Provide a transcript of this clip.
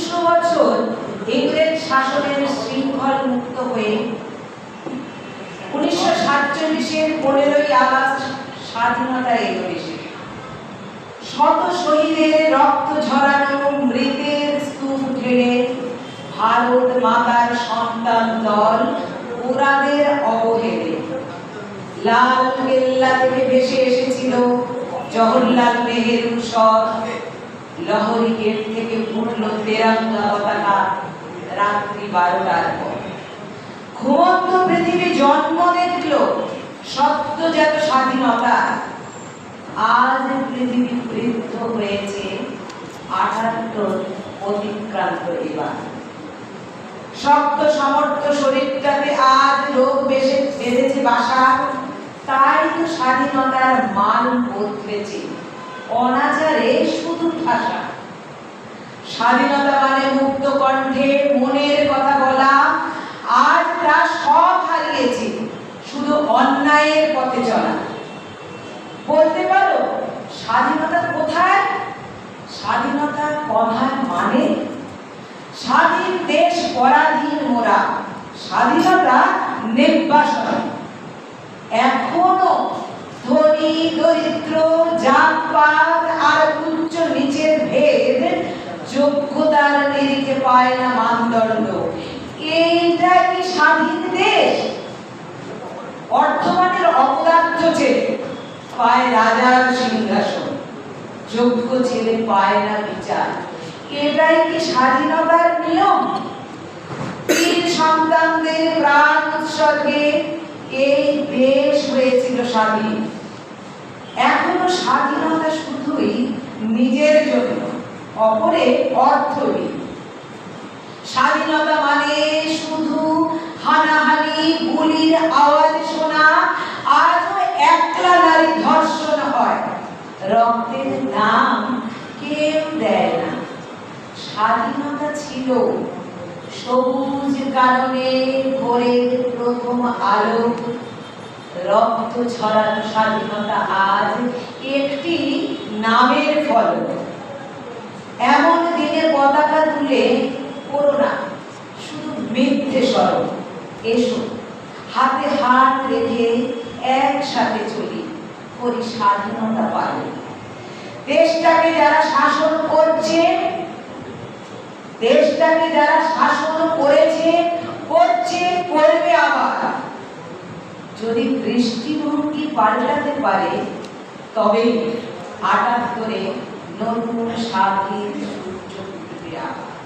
দুশো বছর ইংরেজ শাসনের শৃঙ্খল মুক্ত হয়ে উনিশশো সাতচল্লিশের পনেরোই আগস্ট স্বাধীনতা এলো দেশে শত শহীদের রক্ত ঝরানো মৃতের স্তূপ ঢেলে ভারত মাতার সন্তান দল ওরাদের অবহেলে। লাল কেল্লা থেকে ভেসে এসেছিল জওহরলাল নেহেরু সব। লহরি গেট থেকে উঠল তেরঙ্গা পতাকা রাত্রি বারোটার পর। ঘুমন্ত পৃথিবী জন্ম দেখল সত্যজাত স্বাধীনতা। আজ পৃথিবী বৃদ্ধ হয়েছে আঠাত্তর অতিক্রান্ত এবার। শক্ত সমর্থ শরীরটাতে আজ রোগ বেশে বেঁধেছে বাসা তাই তো স্বাধীনতার মান বদলেছে। অনাচারে ঠাসা স্বাধীনতা মানে মুক্ত কণ্ঠে মনের কথা বলা। তা সব হারিয়েছে, শুধু অন্যায়ের পথে চলা। বলতে পারো, স্বাধীনতা কোথায়? স্বাধীনতা কথার মানে? স্বাধীন দেশ পরাধীন মোরা, স্বাধীনতা নির্বাসন। এখনও ধনী, দরিদ্র আর যোগ্যতার নিরিখে পায় না মানদণ্ড। এইটা কি স্বাধীন দেশ? অর্থমানের অপদার্থ ছেলে পায় রাজার সিংহাসন। যোগ্য ছেলে পায় না বিচার। এটাই কি স্বাধীনতার নিয়ম? তিন সন্তানদের প্রাণ উৎসর্গে এই দেশ হয়েছিল স্বাধীন। এখনও স্বাধীনতা শুধুই নিজের জন্য। অপরে অর্থহীন। স্বাধীনতা মানে শুধু হানাহানি, গুলির আওয়াজ শোনা, আজও একলা নারী ধর্ষণ হয়। রক্তের নাম কেউ দেয় না। স্বাধীনতা ছিল সবুজ কারণে ভোরের প্রথম আলো। রক্ত ছড়ানো স্বাধীনতা আজ একটি নামের ফলক। এমন দিনে পতাকা তুলে করো না, শুধু মিথ্যে স্মরণ। এসো, হাতে হাত রেখে একসাথে চলি, করি স্বাধীনতা পাই দেশটাকে যারা শাসন করছে, দেশটাকে যারা শাসন করেছে, করছে, করবে আবার। যদি দৃষ্টিভঙ্গি পাল্টাতে পারে তবে আটাত্তরে নতুন স্বাধীন সূর্য উঠবে আবার